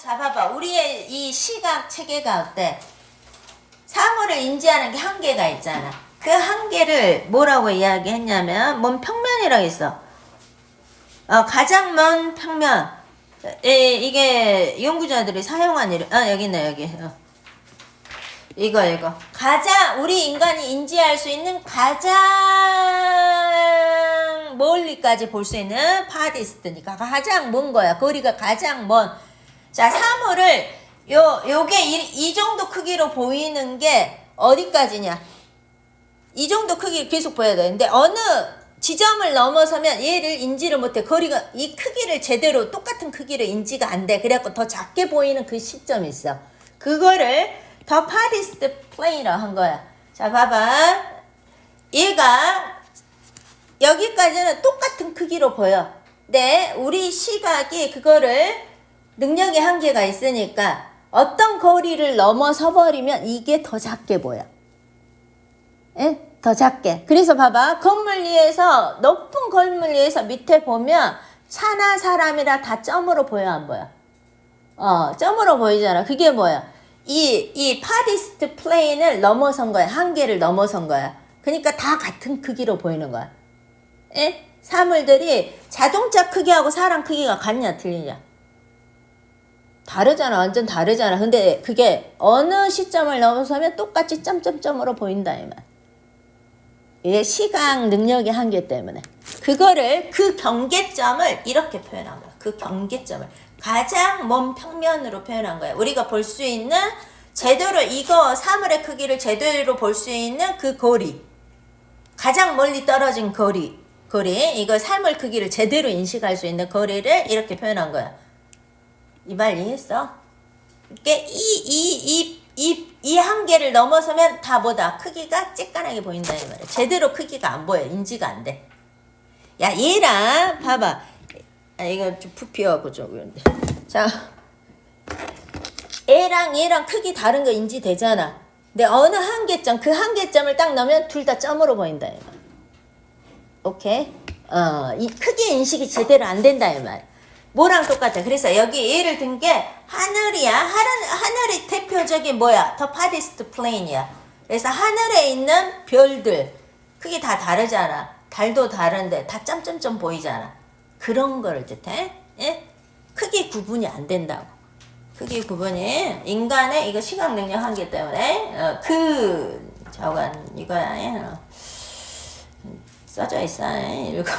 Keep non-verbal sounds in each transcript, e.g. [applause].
자, 봐봐. 우리의 이 시각 체계가 어때? 사물을 인지하는 게 한계가 있잖아. 그 한계를 뭐라고 이야기했냐면, 먼 평면이라고 했어. 어, 가장 먼 평면. 에, 이게 연구자들이 사용한 이름, 아, 여기 있네, 여기. 어. 이거, 이거. 가장, 우리 인간이 인지할 수 있는 가장 멀리까지 볼 수 있는 파디스트니까 가장 먼 거야. 거리가 가장 먼. 자, 사물을 요 요게 이, 이 정도 크기로 보이는 게 어디까지냐? 이 정도 크기 계속 보여야 되는데 어느 지점을 넘어서면 얘를 인지를 못해. 거리가 이 크기를 제대로 똑같은 크기로 인지가 안 돼. 그래갖고 더 작게 보이는 그 시점이 있어. 그거를 더 파디스트 플레이로 한 거야. 자, 봐봐. 얘가 여기까지는 똑같은 크기로 보여. 근데 우리 시각이 그거를 능력의 한계가 있으니까 어떤 거리를 넘어서 버리면 이게 더 작게 보여. 예? 더 작게. 그래서 봐봐. 건물 위에서, 높은 건물 위에서 밑에 보면 차나 사람이라 다 점으로 보여, 안 보여? 어, 점으로 보이잖아. 그게 뭐야? 이, 이 파디스트 플레인을 넘어선 거야. 한계를 넘어선 거야. 그러니까 다 같은 크기로 보이는 거야. 예? 사물들이 자동차 크기하고 사람 크기가 같냐, 틀리냐? 다르잖아. 완전 다르잖아. 근데 그게 어느 시점을 넘어서면 똑같이 점점점으로 보인다, 이 말. 이게 시각 능력의 한계 때문에. 그거를, 그 경계점을 이렇게 표현한 거야. 그 경계점을. 가장 먼 평면으로 표현한 거야. 우리가 볼 수 있는, 제대로 이거 사물의 크기를 제대로 볼 수 있는 그 거리. 가장 멀리 떨어진 거리. 거리. 이거 사물 크기를 제대로 인식할 수 있는 거리를 이렇게 표현한 거야. 이말 이해했어? 이게 이, 이, 이, 이, 이 한계를 넘어서면 다 뭐다? 크기가 쬐깐하게 보인다, 이 말이야. 제대로 크기가 안 보여. 인지가 안 돼. 야, 얘랑, 봐봐. 아, 이거 좀 부피하고 좀 그런데. 자. 얘랑 얘랑 크기 다른 거 인지되잖아. 근데 어느 한계점, 그 한계점을 딱 넣으면 둘 다 점으로 보인다, 이 말. 오케이? 어, 이 크기 인식이 제대로 안 된다, 이 말. 뭐랑 똑같아. 그래서 여기 예를 든 게 하늘이야. 하늘, 하늘이 대표적인 뭐야? 더 파디스트 플레인이야. 그래서 하늘에 있는 별들. 크기 다 다르잖아. 달도 다른데 다 점점점 보이잖아. 그런 거를 뜻해. 예? 크기 구분이 안 된다고. 크기 구분이 인간의 이거 시각 능력 한계 때문에 어, 그 저건 이거야. 예? 어. 써져 있어. 예? 읽어.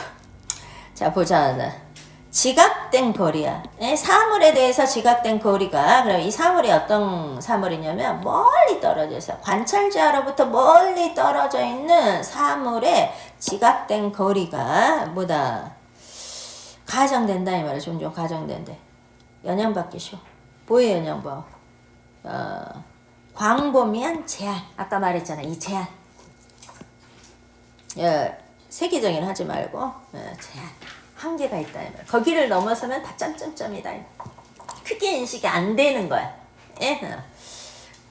자 보자. 지각된 거리야. 예, 사물에 대해서 지각된 거리가 그럼 이 사물이 어떤 사물이냐면 멀리 떨어져 있어. 관찰자로부터 멀리 떨어져 있는 사물의 지각된 거리가 뭐다? 가정된다 이 말이야. 종종 가정된대. 연영받기 쉬워. 뭐에 연영봐? 어, 광범위한 제한. 아까 말했잖아. 이 제한. 예, 세계적인 하지 말고 예, 제한. 한계가 있다. 거기를 넘어서면 다 점점점이다. 크게 인식이 안 되는 거야. 예? 어.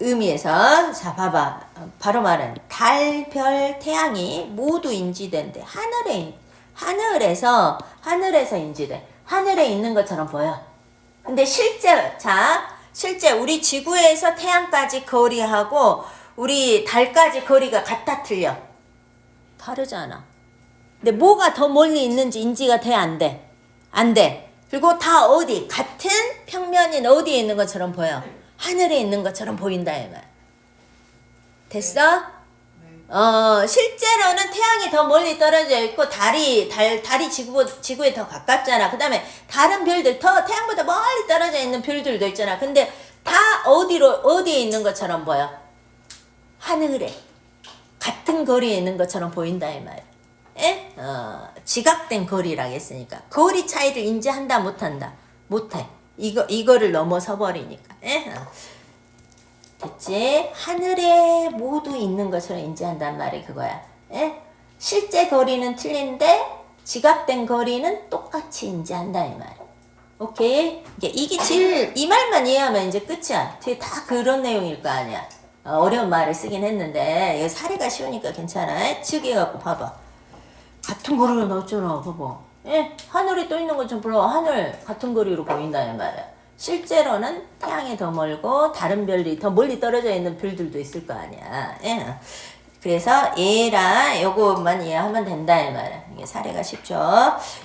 의미에서 자 봐봐 바로 말은 달, 별, 태양이 모두 인지된대 하늘에 인- 하늘에서 하늘에서 인지돼 하늘에 있는 것처럼 보여. 근데 실제 자 실제 우리 지구에서 태양까지 거리하고 우리 달까지 거리가 같아 틀려 다르잖아. 근데 뭐가 더 멀리 있는지 인지가 돼, 안 돼? 안 돼. 그리고 다 어디, 같은 평면인 어디에 있는 것처럼 보여. 하늘에 있는 것처럼 보인다, 이 말. 됐어? 어, 실제로는 태양이 더 멀리 떨어져 있고, 달이, 달, 달이 지구, 지구에 더 가깝잖아. 그 다음에 다른 별들, 더 태양보다 멀리 떨어져 있는 별들도 있잖아. 근데 다 어디로, 어디에 있는 것처럼 보여. 하늘에. 같은 거리에 있는 것처럼 보인다, 이 말. 에? 어, 지각된 거리라고 했으니까. 거리 차이를 인지한다, 못한다? 못해. 이거, 이거를 넘어서 버리니까. 에? 어. 됐지? 하늘에 모두 있는 것처럼 인지한단 말이 그거야. 에? 실제 거리는 틀린데, 지각된 거리는 똑같이 인지한다, 이 말. 오케이? 이게, 이게 제일, 이 말만 이해하면 이제 끝이야. 뒤에 다 그런 내용일 거 아니야. 어, 어려운 말을 쓰긴 했는데, 이거 사례가 쉬우니까 괜찮아. 즉해갖고 봐봐. 같은 거리로 넣었잖아, 봐봐. 예? 하늘이 떠 있는 것처럼 불러 하늘 같은 거리로 보인다는 말이야. 실제로는 태양이 더 멀고 다른 별이 더 멀리 떨어져 있는 별들도 있을 거 아니야. 예. 그래서 얘랑 요것만 이해하면 된다 이 말이야. 이게 사례가 쉽죠.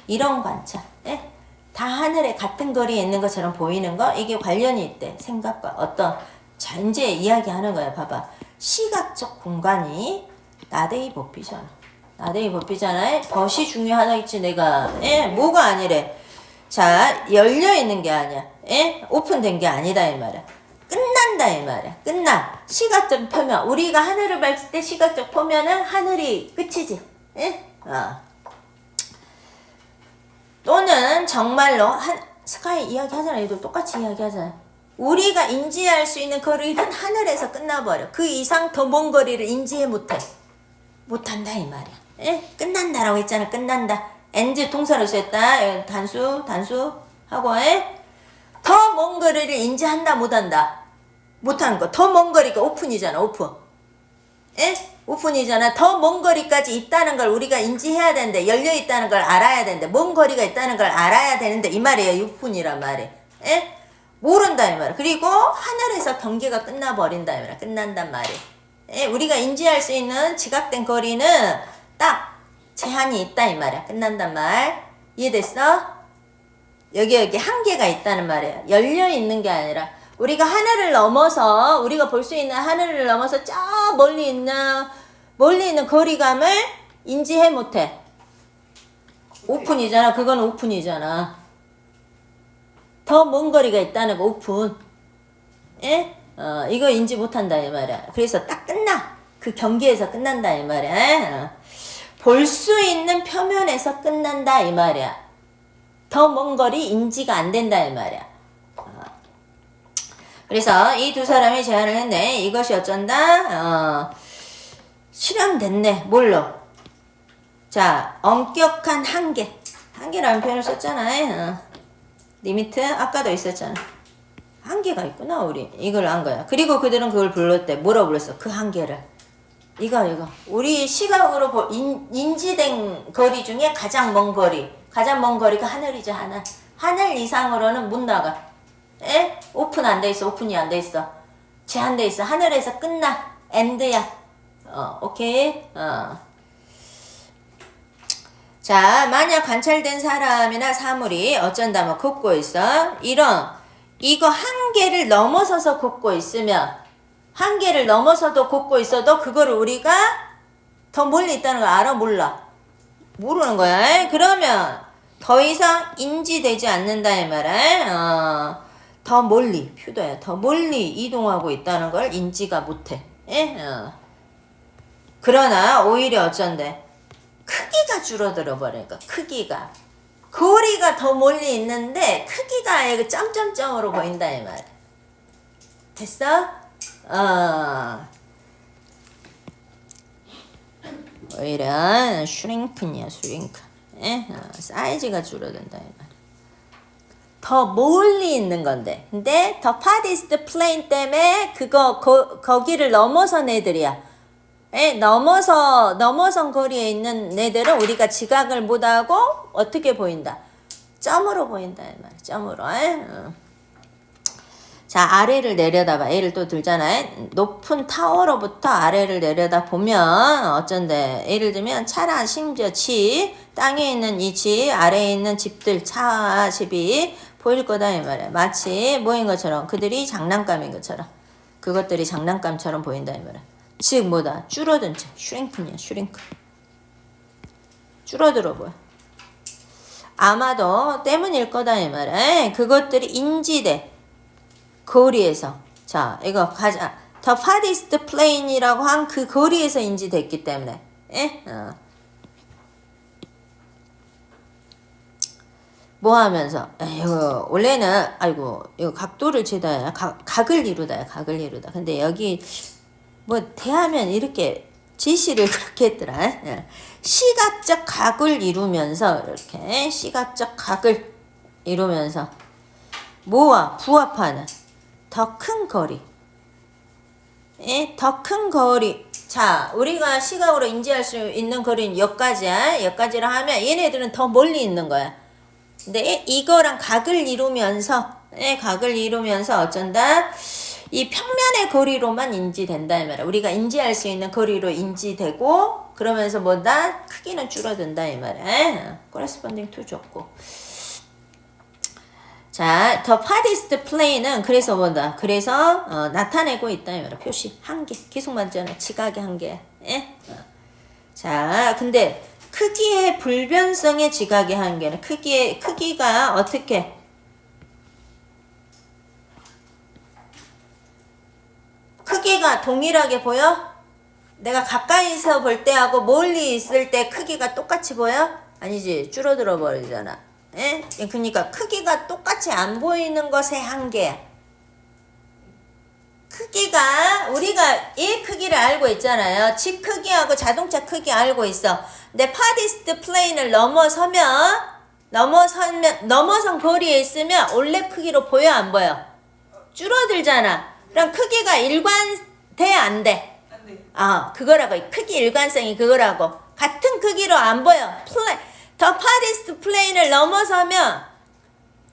이런 관찰. 예? 다 하늘에 같은 거리에 있는 것처럼 보이는 거 이게 관련이 있대. 생각과 어떤 자 이제 이야기하는 거야. 봐봐. 시각적 공간이 나대이 법이잖아. 나대이 법이잖아. 덫이 중요하다겠지 내가. 예? 뭐가 아니래. 자 열려 있는 게 아니야. 예? 오픈된 게 아니다 이 말이야. 끝난다 이 말이야. 끝나. 시각적 표면. 우리가 하늘을 봤을 때 시각적 표면은 하늘이 끝이지. 예? 어. 또는 정말로 한 스카이 이야기 하잖아. 얘도 똑같이 이야기 하잖아. 우리가 인지할 수 있는 거리는 하늘에서 끝나버려. 그 이상 더 먼 거리를 인지해 못해. 못한다 이 말이야. 예? 끝난다라고 했잖아. 끝난다. 엔드 동사로 썼다. 예, 단수 단수 하고 예? 더먼 거리를 인지한다 못한다. 못하는 거. 더 먼 거리가 오픈이잖아. 오픈. 예? 오픈이잖아. 더 먼 거리까지 있다는 걸 우리가 인지해야 되는데 열려 있다는 걸 알아야 되는데 먼 거리가 있다는 걸 알아야 되는데 이 말이에요. 오픈이란 말이. 예? 모른다 이 말. 그리고 하늘에서 경계가 끝나버린다 이 말. 끝난단 말이. 예? 우리가 인지할 수 있는 지각된 거리는 딱 제한이 있다 이 말이야. 끝난단 말. 이해됐어? 여기 여기 한계가 있다는 말이에요. 열려 있는 게 아니라 우리가 하늘을 넘어서 우리가 볼 수 있는 하늘을 넘어서 저 멀리 있는 멀리 있는 거리감을 인지해 못해. 오픈이잖아. 그건 오픈이잖아. 더 먼 거리가 있다는 거 오픈. 예? 어, 이거 인지 못한다 이 말이야. 그래서 딱 끝나. 그 경계에서 끝난다 이 말이야. 어. 볼 수 있는 표면에서 끝난다 이 말이야. 더 먼 거리 인지가 안 된다 이 말이야. 어. 그래서 이 두 사람이 제안을 했네. 이것이 어쩐다? 어, 실현됐네. 뭘로? 자, 엄격한 한계. 한계라는 표현을 썼잖아요. 어. 리미트 아까도 있었잖아. 한계가 있구나 우리 이걸 안 거야. 그리고 그들은 그걸 불렀대. 뭐라 불렀어? 그 한계를. 이거 이거. 우리 시각으로 보, 인, 인지된 거리 중에 가장 먼 거리. 가장 먼 거리가 하늘이죠 하늘. 하늘 이상으로는 못 나가. 에? 오픈 안 돼 있어. 오픈이 안 돼 있어. 제한돼 있어. 하늘에서 끝나. 엔드야. 어, 오케이. 어. 자, 만약 관찰된 사람이나 사물이 어쩐다 뭐 걷고 있어. 이런 이거 한계를 넘어서서 걷고 있으면 한계를 넘어서도 걷고 있어도 그거를 우리가 더 멀리 있다는 걸 알아 몰라. 모르는 거야. 에이, 그러면 더 이상 인지되지 않는다 이 말이야. 어, 더 멀리 표도야. 더 멀리 이동하고 있다는 걸 인지가 못해. 예? 어. 그러나 오히려 어쩐데 크기가 줄어들어 버리니까 크기가 거리가 더 멀리 있는데 크기가 이거 점점점으로 보인다 이 말. 됐어? 어. 오히려 슈링크냐 슈링크. 예? 어, 사이즈가 줄어든다. 더 멀리 있는 건데 근데 더 파디스트 플레인 때문에 그거 거, 거기를 넘어선 애들이야 에 넘어서 넘어선 거리에 있는 애들은 우리가 지각을 못하고 어떻게 보인다 점으로 보인다 이 말이야 점으로 에? 어. 자 아래를 내려다봐. 예를 또 들잖아 높은 타워로부터 아래를 내려다 보면 어쩐데? 예를 들면 차나 심지어 집 땅에 있는 이 집 아래에 있는 집들 차 집이 보일 거다 이 말이야. 마치 뭐인 것처럼 그들이 장난감인 것처럼 그것들이 장난감처럼 보인다 이 말이야. 즉 뭐다? 줄어든 책 슈링크냐 슈링크 줄어들어 보여. 아마도 때문일 거다 이 말이야. 그것들이 인지돼 거리에서. 자 이거 가자. 더 파디스트 플레인이라고 한 그 거리에서 인지됐기 때문에. 예? 어. 뭐 하면서? 이거 원래는 아이고 이거 각도를 재다야. 각, 각을 이루다야 각을 이루다. 근데 여기 뭐 대하면 이렇게 지시를 [laughs] 그렇게 했더라. 예. 시각적 각을 이루면서 이렇게 시각적 각을 이루면서 뭐와 부합하는 더 큰 거리. 예, 더 큰 거리. 자, 우리가 시각으로 인지할 수 있는 거리는 여기까지야. 여기까지라 하면 얘네들은 더 멀리 있는 거야. 근데 이거랑 각을 이루면서 예, 각을 이루면서 어쩐다? 이 평면의 거리로만 인지된다 이 말이야. 우리가 인지할 수 있는 거리로 인지되고 그러면서 뭐다? 크기는 줄어든다 이 말이야. corresponding to 줬고. 자, the farthest plane은 그래서 뭐다? 그래서 어, 나타내고 있다 이 말이야. 표시 한계. 계속 만잖아. 지각의 한계. 예? 어. 자, 근데 크기의 불변성의 지각의 한계는 크기의 크기가 어떻게 크기가 동일하게 보여? 내가 가까이서 볼 때하고 멀리 있을 때 크기가 똑같이 보여? 아니지 줄어들어 버리잖아. 예? 그러니까 크기가 똑같이 안 보이는 것의 한계야. 크기가 우리가 이 크기를 알고 있잖아요. 집 크기하고 자동차 크기 알고 있어. 근데 파디스트 플레인을 넘어서면 넘어서면 넘어선 거리에 있으면 원래 크기로 보여 안 보여? 줄어들잖아. 그럼 크기가 일관돼 안 돼? 안 돼. 아 그거라고 크기 일관성이 그거라고 같은 크기로 안 보여. 플레 더 파디스트 플레인을 넘어서면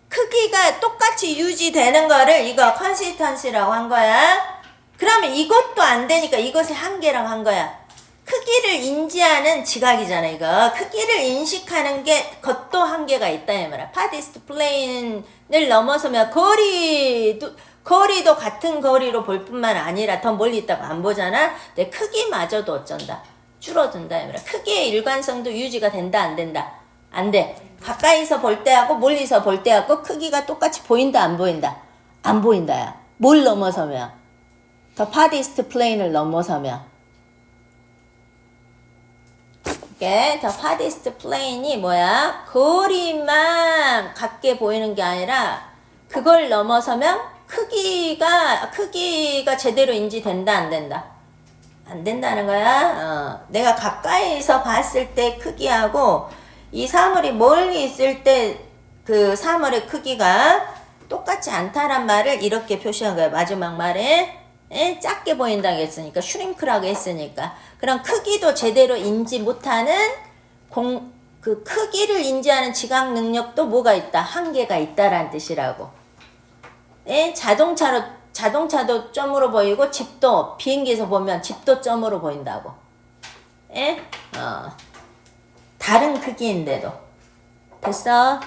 크기가 똑같이 유지되는 거를 이거 컨시스턴시라고 한 거야. 그러면 이것도 안 되니까 이것의 한계라고 한 거야. 크기를 인지하는 지각이잖아 이거. 크기를 인식하는 게 그것도 한계가 있다 이 말이야. 파디스트 플레인을 넘어서면 거리도 거리도 같은 거리로 볼 뿐만 아니라 더 멀리 있다고 안 보잖아. 근데 크기마저도 어쩐다. 줄어든다. 크기의 일관성도 유지가 된다 안 된다. 안 돼. 가까이서 볼 때하고 멀리서 볼 때하고 크기가 똑같이 보인다 안 보인다. 안 보인다야. 뭘 넘어서면 더 파디스트 플레인을 넘어서면 이게 더 파디스트 플레인이 뭐야? 거리만 같게 보이는 게 아니라 그걸 넘어서면 크기가 크기가 제대로 인지된다 안 된다. 안 된다는 거야. 어, 내가 가까이서 봤을 때 크기하고 이 사물이 멀리 있을 때 그 사물의 크기가 똑같지 않다란 말을 이렇게 표시한 거야. 마지막 말에 에? 작게 보인다고 했으니까 슈링크라고 했으니까 그럼 크기도 제대로 인지 못하는 공, 그 크기를 인지하는 지각 능력도 뭐가 있다? 한계가 있다라는 뜻이라고. 예? 자동차로 자동차도 점으로 보이고 집도 비행기에서 보면 집도 점으로 보인다고. 예? 어. 다른 크기인데도. 됐어?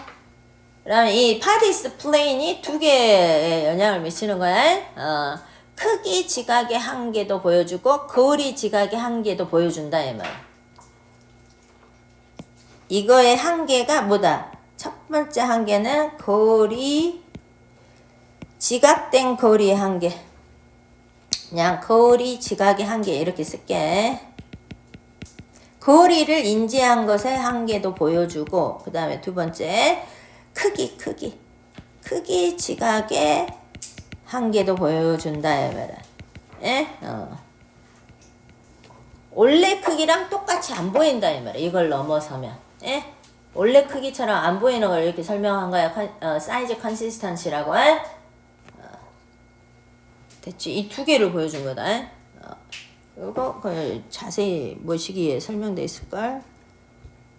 그럼 이 파디스 플레인이 두 개의 영향을 미치는 거야. 어. 크기 지각의 한계도 보여주고 거리 지각의 한계도 보여준다 이 말. 이거의 한계가 뭐다? 첫 번째 한계는 거리 지각된 거리의 한계. 그냥 거리 지각의 한계 이렇게 쓸게. 거리를 인지한 것의 한계도 보여주고 그 다음에 두 번째 크기 크기 크기 지각의 한계도 보여준다. 예? 어. 원래 크기랑 똑같이 안 보인다 이 말이야. 이걸 넘어서면. 예? 원래 크기처럼 안 보이는 걸 이렇게 설명한 거야. 컨, 어, 사이즈 컨시스턴시라고. 예? 됐지? 이 두 개를 보여준 거다. 어. 이거 그 자세히 뭐 시기에 설명돼 있을걸?